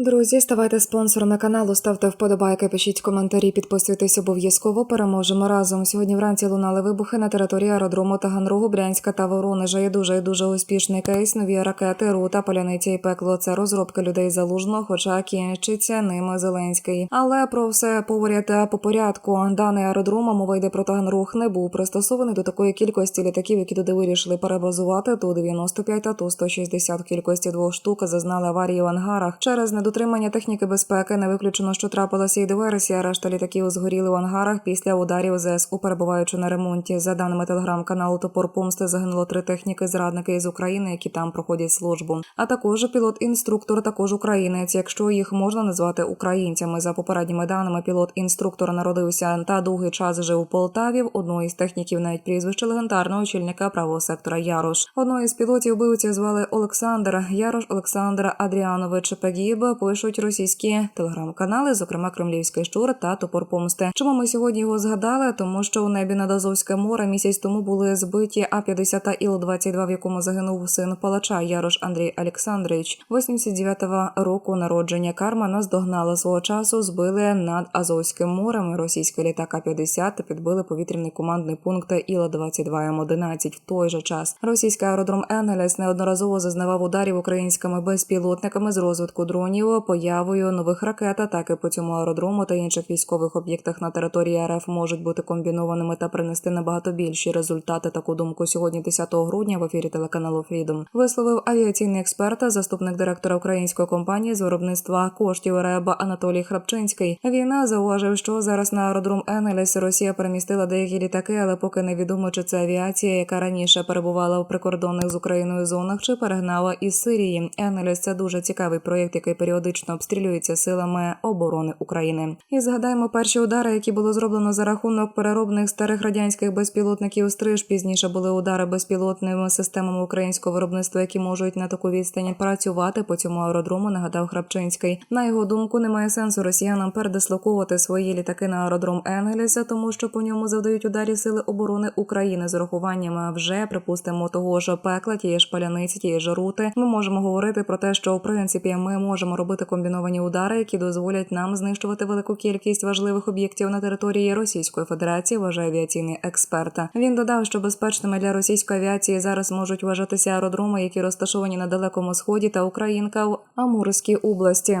Друзі, ставайте спонсорами каналу, ставте вподобайки, пишіть коментарі, підписуйтесь обов'язково. Переможемо разом. Сьогодні вранці лунали вибухи на території аеродрому Таганрогу, Брянська та Воронежа. Є дуже і дуже успішний кейс. Нові ракети, рута, паляниця і пекло. Це розробки людей залужного, хоча кінчиться ними Зеленський. Але про все поряд по порядку. Даний аеродром, мова йде про Таганрог, не був пристосований до такої кількості літаків, які туди вирішили перебазувати. Ту 95 та ту 160 в кількості двох штук зазнали аварії в ангарах через недотримання техніки безпеки. Не виключено, що трапилася і диверсія. Решта літаків згоріли в ангарах після ударів ЗСУ, перебуваючи на ремонті. За даними телеграм-каналу Топор Помсти загинуло три техніки зрадники із України, які там проходять службу. А також пілот-інструктор, також українець, якщо їх можна назвати українцями. За попередніми даними, пілот-інструктор народився та довгий час жив у Полтаві. В одної з техніків навіть прізвище легендарного очільника правого сектора Ярош. Одного із пілотів вбивці звали Олександр Ярош Олександр Адріанович Пегіб. Пишуть російські телеграм-канали, зокрема Кремлівський щур та Топор Помсти. Чому ми сьогодні його згадали? Тому що у небі над Азовське море місяць тому були збиті А-50 та Іл-22, в якому загинув син палача Ярош Андрій Олександрович. 89-го року народження карма наздогнала свого часу. Збили над Азовським морем російський літак А-50 та підбили повітряний командний пункт Іла-22 М11. В той же час російський аеродром Енгелес неодноразово зазнавав ударів українськими безпілотниками з розвитку дронів, появою нових ракет. Атаки по цьому аеродрому та інших військових об'єктах на території РФ можуть бути комбінованими та принести набагато більші результати. Таку думку сьогодні, 10 грудня, в ефірі телеканалу Фрідом висловив авіаційний експерт, заступник директора української компанії з виробництва коштів РЕБ Анатолій Храпчинський. Він зауважив, що зараз на аеродром Енгелес Росія перемістила деякі літаки, але поки невідомо, чи це авіація, яка раніше перебувала в прикордонних з Україною зонах, чи перегнала із Сирії. Енгелес це дуже цікавий проєкт, який періодично обстрілюється силами оборони України. І згадаємо перші удари, які було зроблено за рахунок переробних старих радянських безпілотників. Стриж пізніше були удари безпілотними системами українського виробництва, які можуть на таку відстані працювати по цьому аеродрому. Нагадав Храпчинський. На його думку, немає сенсу росіянам передислоковувати свої літаки на аеродром Енгеліса, тому що по ньому завдають ударі сили оборони України з урахуванням вже припустимо того ж пекла, тієї ж паляниці, тієї ж рути. Ми можемо говорити про те, що в принципі ми можемо робити комбіновані удари, які дозволять нам знищувати велику кількість важливих об'єктів на території Російської Федерації. Вважає авіаційний експерт. Він додав, що безпечними для російської авіації зараз можуть вважатися аеродроми, які розташовані на далекому сході та Українка в Амурській області.